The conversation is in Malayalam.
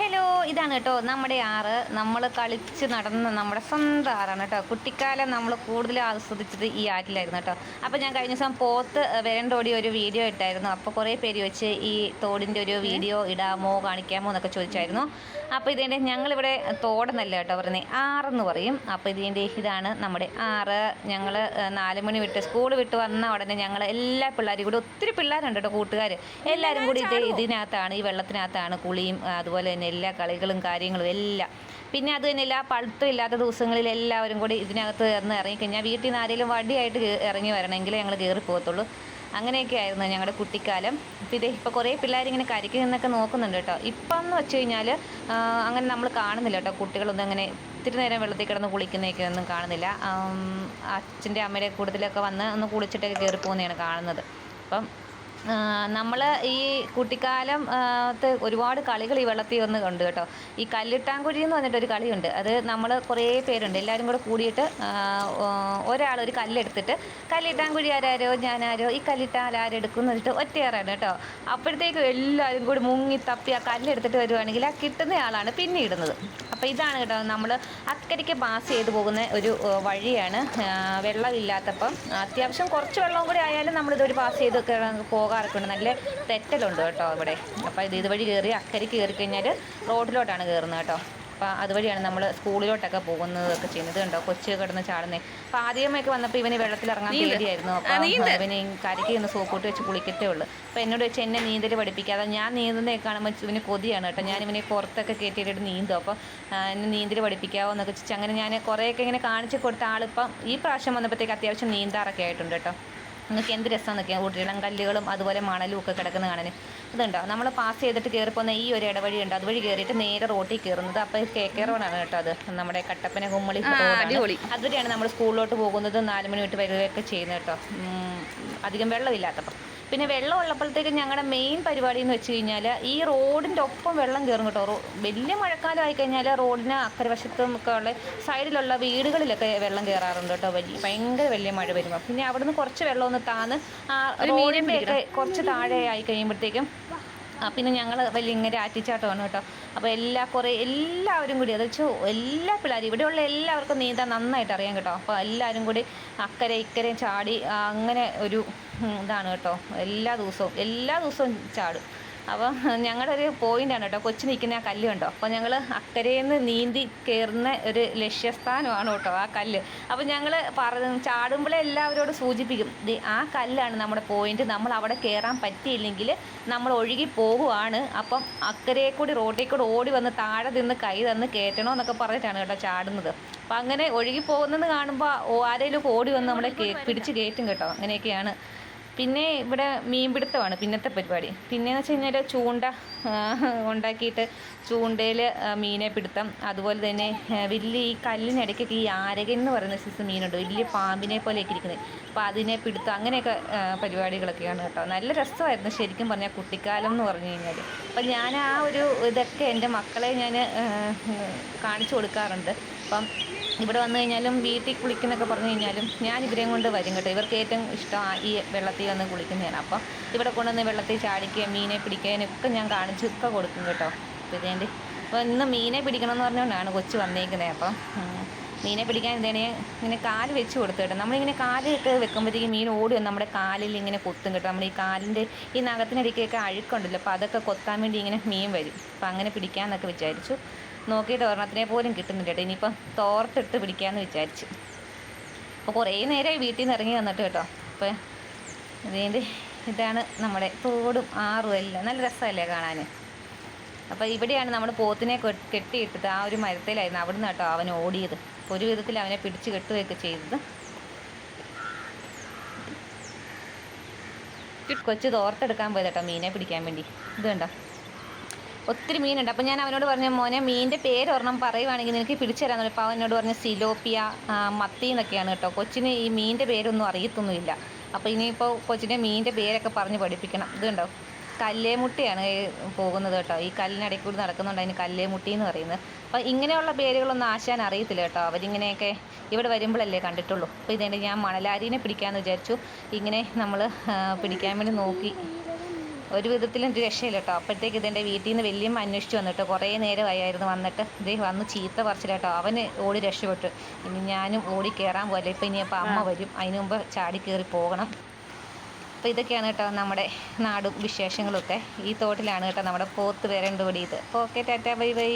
Hello. ഇതാണ് കേട്ടോ നമ്മുടെ ആറ്. നമ്മൾ കളിച്ച് നടന്ന നമ്മുടെ സ്വന്തം ആറാണ് കേട്ടോ. കുട്ടിക്കാലം നമ്മൾ കൂടുതൽ ആസ്വദിച്ചത് ഈ ആറ്റിലായിരുന്നു കേട്ടോ. അപ്പോൾ ഞാൻ കഴിഞ്ഞ ദിവസം പോത്ത് വരണ്ടോടി ഒരു വീഡിയോ ഇട്ടായിരുന്നു. അപ്പോൾ കുറേ പേര് വെച്ച് ഈ തോടിന്റെ ഒരു വീഡിയോ ഇടാമോ കാണിക്കാമോ എന്നൊക്കെ ചോദിച്ചായിരുന്നു. അപ്പോൾ ഇതിന്റെ ഞങ്ങളിവിടെ തോടെന്നല്ല കേട്ടോ പറയുന്നത് ആറെന്ന് പറയും. അപ്പോൾ ഇതിന്റെ ഇതാണ് നമ്മുടെ ആറ്. ഞങ്ങൾ നാല് മണി വിട്ട് സ്കൂൾ വിട്ട് വന്ന ഉടനെ ഞങ്ങൾ എല്ലാ പിള്ളേരും കൂടി ഒത്തിരി പിള്ളേരുണ്ട് കേട്ടോ കൂട്ടുകാർ എല്ലാവരും കൂടി ഇത് ഇതിനകത്താണ് ഈ വെള്ളത്തിനകത്താണ് കുളിയും അതുപോലെ തന്നെ എല്ലാ കളികളും കാര്യങ്ങളും എല്ലാം. പിന്നെ അത് തന്നെയല്ല പഴുത്തും ഇല്ലാത്ത ദിവസങ്ങളിൽ എല്ലാവരും കൂടി ഇതിനകത്ത് ഇറന്ന് ഇറങ്ങിക്കഴിഞ്ഞാൽ വീട്ടിൽ നിന്ന് ആരെങ്കിലും വടിയായിട്ട് ഇറങ്ങി വരണമെങ്കിൽ ഞങ്ങൾ കയറി പോകത്തുള്ളൂ. അങ്ങനെയൊക്കെ ആയിരുന്നു ഞങ്ങളുടെ കുട്ടിക്കാലം. പിന്നെ ഇപ്പോൾ കുറേ പിള്ളേരിങ്ങനെ കരയ്ക്ക് നിന്നൊക്കെ നോക്കുന്നുണ്ട് കേട്ടോ. ഇപ്പം എന്ന് വെച്ച് കഴിഞ്ഞാൽ അങ്ങനെ നമ്മൾ കാണുന്നില്ല കേട്ടോ കുട്ടികളൊന്നും അങ്ങനെ ഇത്തിരി നേരം വെള്ളത്തിൽ കിടന്ന് കുളിക്കുന്നതൊക്കെ ഒന്നും കാണുന്നില്ല. അച്ഛന്റെ അമ്മയുടെ കൂട്ടത്തിലൊക്കെ വന്ന് ഒന്ന് കുളിച്ചിട്ടൊക്കെ കയറി പോകുന്നതാണ് കാണുന്നത്. അപ്പം നമ്മൾ ഈ കുട്ടിക്കാലം ത്ത് ഒരുപാട് കളികൾ ഈ വെള്ളത്തിൽ ഒന്ന് കണ്ടു കേട്ടോ. ഈ കല്ലിട്ടാങ്കുഴി എന്ന് പറഞ്ഞിട്ടൊരു കളിയുണ്ട്. അത് നമ്മൾ കുറേ പേരുണ്ട്. എല്ലാവരും കൂടെ കൂടിയിട്ട് ഒരാൾ ഒരു കല്ലെടുത്തിട്ട് കല്ലിട്ടാങ്കുഴി ആരാരോ ഞാനാരോ ഈ കല്ലിട്ടാൽ ആരെടുക്കും എന്ന് വെച്ചിട്ട് ഒറ്റയേറാണ് കേട്ടോ. അപ്പോഴത്തേക്കും എല്ലാവരും കൂടി മുങ്ങി തപ്പി ആ കല്ലെടുത്തിട്ട് വരുവാണെങ്കിൽ ആ കിട്ടുന്ന ആളാണ് പിന്നെ ഇടുന്നത് അപ്പോൾ ഇതാണ് കേട്ടോ നമ്മൾ അക്കരയ്ക്ക് പാസ് ചെയ്ത് പോകുന്ന ഒരു വഴിയാണ് വെള്ളമില്ലാത്തപ്പം. അത്യാവശ്യം കുറച്ച് വെള്ളം കൂടി ആയാലും നമ്മളിതൊരു പാസ് ചെയ്ത് ഒക്കെ പോകാറൊക്കെ ഉണ്ട് നല്ല തെറ്റലുണ്ട് കേട്ടോ ഇവിടെ. അപ്പോൾ ഇത് ഇതുവഴി കയറി അക്കരയ്ക്ക് കയറി കഴിഞ്ഞാൽ റോഡിലോട്ടാണ് കയറുന്നത് കേട്ടോ. അപ്പോൾ അതുവഴിയാണ് നമ്മൾ സ്കൂളിലോട്ടൊക്കെ പോകുന്നതൊക്കെ ചെയ്യുന്നത് കണ്ടോ? കൊച്ചു കിടന്ന് ചാടുന്നത് അപ്പോൾ ആദ്യമൊക്കെ വന്നപ്പോൾ ഇവന് വെള്ളത്തിൽ ഇറങ്ങാൻ പേടിയായിരുന്നു. അപ്പോൾ ഇവന് കരയ്ക്ക് ഒന്ന് സോക്കൂട്ട് വെച്ച് കുളിക്കത്തേ ഉള്ളൂ. അപ്പോൾ എന്നോട് വെച്ച് എന്നെ നീന്തൽ പഠിപ്പിക്കാതെ ഞാൻ നീന്തുന്നതൊക്കെ കാണുമ്പോൾ ഇവന് കൊതിയാണ് കേട്ടോ. ഞാൻ ഇവനെ പുറത്തൊക്കെ കയറ്റിയിട്ട് നീന്തും. അപ്പോൾ എന്നെ നീന്തൽ പഠിപ്പിക്കാവോ എന്നൊക്കെ വെച്ച് അങ്ങനെ ഞാൻ കുറേയൊക്കെ ഇങ്ങനെ കാണിച്ച് കൊടുത്ത ആളിപ്പം ഈ പ്രാവശ്യം വന്നപ്പോഴത്തേക്ക് അത്യാവശ്യം നീന്താറൊക്കെ ആയിട്ടുണ്ട് കേട്ടോ. നിങ്ങൾക്ക് എന്ത് രസമാണ് നിൽക്കുക? ഊട്ടിയിളം കല്ലുകളും അതുപോലെ മണലും ഒക്കെ കിടക്കുന്ന കാണാൻ ഇതുണ്ടോ? നമ്മൾ പാസ് ചെയ്തിട്ട് കയറി പോകുന്ന ഈ ഒരു ഇടവഴി ഉണ്ട്? അതുവഴി കയറിയിട്ട് നേരെ റോട്ടിൽ കയറുന്നത് അപ്പോൾ കെ കെ റോഡാണ് കേട്ടോ അത്. നമ്മുടെ കട്ടപ്പന കുമ്മളി റോഡാണ് അതുവരെയാണ് നമ്മൾ സ്കൂളിലോട്ട് പോകുന്നത് നാല് മണി വിട്ട് വരികയൊക്കെ ചെയ്യുന്നത് കേട്ടോ. അധികം വെള്ളമില്ലാത്തപ്പം. പിന്നെ വെള്ളം ഉള്ളപ്പോഴത്തേക്ക് ഞങ്ങളുടെ മെയിൻ പരിപാടി എന്ന് വെച്ച് കഴിഞ്ഞാൽ ഈ റോഡിന്റെ ഒപ്പം വെള്ളം കയറും കേട്ടോ. വലിയ മഴക്കാലം ആയി കഴിഞ്ഞാൽ റോഡിന് അക്കരവശത്തും ഒക്കെ ഉള്ള സൈഡിലുള്ള വീടുകളിലൊക്കെ വെള്ളം കയറാറുണ്ട് കേട്ടോ. വലിയ ഭയങ്കര വലിയ മഴ വരുമ്പോൾ പിന്നെ അവിടുന്ന് കുറച്ച് വെള്ളം ഒന്ന് താന്ന് ആ റോഡിന്റെ ഒക്കെ കുറച്ച് താഴെ ആയി കഴിയുമ്പോഴത്തേക്കും പിന്നെ ഞങ്ങൾ വലിയ ഇങ്ങനെ ആറ്റിച്ചാട്ടമാണ് കേട്ടോ. അപ്പോൾ എല്ലാ കുറേ എല്ലാവരും കൂടി അത് വെച്ചാൽ എല്ലാ പിള്ളേരും ഇവിടെയുള്ള എല്ലാവർക്കും നീന്താൻ നന്നായിട്ട് അറിയാം കേട്ടോ. അപ്പോൾ എല്ലാവരും കൂടി അക്കരെ ഇക്കരെ ചാടി അങ്ങനെ ഒരു ഇതാണ് കേട്ടോ. എല്ലാ ദിവസവും എല്ലാ ദിവസവും ചാടും. അപ്പോൾ ഞങ്ങളുടെ ഒരു പോയിന്റാണ് കേട്ടോ. കൊച്ചു നിൽക്കുന്ന ആ കല്ല് കണ്ടോ? അപ്പോൾ ഞങ്ങൾ അക്കരയിൽ നീന്തി കയറുന്ന ഒരു ലക്ഷ്യസ്ഥാനമാണ് കേട്ടോ ആ കല്ല്. അപ്പോൾ ഞങ്ങൾ പറ ചാടുമ്പോഴേ എല്ലാവരോടും സൂചിപ്പിക്കും ആ കല്ലാണ് നമ്മുടെ പോയിന്റ് നമ്മൾ അവിടെ കയറാൻ പറ്റിയില്ലെങ്കിൽ നമ്മൾ ഒഴുകി പോകുവാണ് അപ്പം അക്കരെ കൂടി റോട്ടിൽ കൂടി ഓടി വന്ന് താഴെ നിന്ന് കൈ തന്ന് കയറ്റണോ എന്നൊക്കെ പറഞ്ഞിട്ടാണ് കേട്ടോ ചാടുന്നത്. അപ്പം അങ്ങനെ ഒഴുകി പോകുന്നത് കാണുമ്പോൾ ആരെങ്കിലും ഓടി വന്ന് നമ്മളെ പിടിച്ച് കയറ്റും കേട്ടോ. അങ്ങനെയൊക്കെയാണ്. പിന്നെ ഇവിടെ മീൻപിടുത്തമാണ് പിന്നത്തെ പരിപാടി. പിന്നെയെന്ന് വെച്ച് കഴിഞ്ഞാൽ ചൂണ്ട ഉണ്ടാക്കിയിട്ട് ചൂണ്ടയിൽ മീനെ പിടുത്തം. അതുപോലെ തന്നെ വലിയ ഈ കല്ലിനിടയ്ക്കൊക്കെ ഈ ആരകൻ എന്ന് പറയുന്ന സിസ് മീനുണ്ട്. വലിയ പാമ്പിനെ പോലെയൊക്കെ ഇരിക്കുന്നത് അപ്പോൾ അതിനെ പിടുത്തം അങ്ങനെയൊക്കെ പരിപാടികളൊക്കെയാണ് കേട്ടോ. നല്ല രസമായിരുന്നു ശരിക്കും പറഞ്ഞാൽ കുട്ടിക്കാലം എന്ന് പറഞ്ഞു കഴിഞ്ഞാൽ അപ്പം ഞാൻ ആ ഒരു ഇതൊക്കെ എന്റെ മക്കളെ ഞാൻ കാണിച്ചു കൊടുക്കാറുണ്ട്. അപ്പം ഇവിടെ വന്നു കഴിഞ്ഞാലും വീട്ടിൽ കുളിക്കുന്നൊക്കെ പറഞ്ഞു കഴിഞ്ഞാലും ഞാൻ ഇവരെയും കൊണ്ട് വരും കേട്ടോ. ഇവർക്ക് ഏറ്റവും ഇഷ്ടം ഈ വെള്ളത്തിൽ വന്ന് കുളിക്കുന്നതാണ്. അപ്പം ഇവിടെ കൊണ്ടുവന്ന് വെള്ളത്തിൽ ചാടിക്കുകയും മീനെ പിടിക്കാനും ഒക്കെ ഞാൻ കാണിച്ചൊക്കെ കൊടുക്കും കേട്ടോ. അപ്പോൾ ഇതേണ്ടി അപ്പോൾ ഇന്ന് മീനെ പിടിക്കണം എന്ന് പറഞ്ഞുകൊണ്ടാണ് കൊച്ചു വന്നേക്കുന്നത് അപ്പം മീനെ പിടിക്കാൻ ഇതേനെ ഇങ്ങനെ കാൽ വെച്ച് കൊടുത്തു കേട്ടോ. നമ്മളിങ്ങനെ കാലൊക്കെ വെക്കുമ്പോഴത്തേക്കും മീൻ ഓടി നമ്മുടെ കാലിൽ ഇങ്ങനെ കൊത്തും കേട്ടോ. നമ്മുടെ ഈ കാലിന്റെ ഈ നഖത്തിനടിക്കൊക്കെ അഴുക്കുണ്ടല്ലോ. അപ്പോൾ അതൊക്കെ കൊത്താൻ വേണ്ടി ഇങ്ങനെ മീൻ വരും. അപ്പോൾ അങ്ങനെ പിടിക്കാമെന്നൊക്കെ വിചാരിച്ചു. നോക്കിയിട്ട് ഒരെണ്ണത്തിനെ പോലും കിട്ടുന്നില്ല കേട്ടോ. ഇനിയിപ്പം തോർത്തെടുത്ത് പിടിക്കാമെന്ന് വിചാരിച്ചു. അപ്പോൾ കുറേ നേരമായി വീട്ടിൽ നിന്ന് ഇറങ്ങി വന്നിട്ട് കേട്ടോ. അപ്പോൾ ഇതിന്റെ ഇതാണ് നമ്മുടെ തോടും ആറും എല്ലാം. നല്ല രസമല്ലേ കാണാൻ അപ്പോൾ ഇവിടെയാണ് നമ്മൾ പോത്തിനെ കെട്ടിയിട്ടത്. ആ ഒരു മരത്തിലായിരുന്നു അവിടുന്ന് കേട്ടോ അവൻ ഓടിയത്. ഒരു വിധത്തിൽ അവനെ പിടിച്ച് കെട്ടുകയൊക്കെ ചെയ്തത്. കൊച്ചു തോർത്തെടുക്കാൻ പോയത് മീനെ പിടിക്കാൻ വേണ്ടി. ഇത് കണ്ടോ? ഒത്തിരി മീനുണ്ട്. അപ്പോൾ ഞാൻ അവനോട് പറഞ്ഞു മോനെ മീനിന്റെ പേര് ഒരെണ്ണം പറയുവാണെങ്കിൽ നിനക്ക് പിടിച്ചു തരാമെന്ന് പറഞ്ഞു. അപ്പോൾ അവനോട് പറഞ്ഞു സിലോപ്പിയ മത്തി എന്നൊക്കെയാണ് കേട്ടോ. കൊച്ചിന് ഈ മീനിന്റെ പേരൊന്നും അറിയത്തൊന്നുമില്ല. അപ്പോൾ ഇനിയിപ്പോൾ കൊച്ചിനെ മീനിന്റെ പേരൊക്കെ പറഞ്ഞ് പഠിപ്പിക്കണം. ഇത് കണ്ടോ? കല്ലേമുട്ടിയാണ് പോകുന്നത് കേട്ടോ. ഈ കല്ലിനടയിൽ കൂടി നടക്കുന്നുണ്ട് അതിന് കല്ലേമുട്ടി എന്ന് പറയുന്നത്. അപ്പോൾ ഇങ്ങനെയുള്ള പേരുകളൊന്നും ആശാൻ അറിയത്തില്ല കേട്ടോ. അവരിങ്ങനെയൊക്കെ ഇവിടെ വരുമ്പോഴല്ലേ കണ്ടിട്ടുള്ളൂ. അപ്പോൾ ഇതേണ്ട ഞാൻ മണലാരീനെ പിടിക്കാമെന്ന് വിചാരിച്ചു. ഇങ്ങനെ നമ്മൾ പിടിക്കാൻ വേണ്ടി നോക്കി. ഒരു വിധത്തിലും രക്ഷയില്ല കേട്ടോ അപ്പോഴത്തേക്ക് ഇതെന്റെ വീട്ടിൽ നിന്ന് വലിയമ്മ അന്വേഷിച്ച് വന്നിട്ട് കുറേ നേരമായിരുന്നു വന്നിട്ട്. ഇതേ വന്ന് ചീത്ത പറിച്ചില്ല കേട്ടോ അവന് ഓടി രക്ഷപ്പെട്ടു. ഇനി ഞാനും ഓടി കയറാൻ പോലെ ഇപ്പം ഇനി അപ്പോൾ അമ്മ വരും. അതിന് മുമ്പ് ചാടി കയറി പോകണം. അപ്പോൾ ഇതൊക്കെയാണ് കേട്ടോ നമ്മുടെ നാടും വിശേഷങ്ങളൊക്കെ. ഈ തോട്ടിലാണ് കേട്ടോ നമ്മുടെ പോത്ത് വരേണ്ട ഓടിയത് ഓക്കെ ടാറ്റ. Bye bye.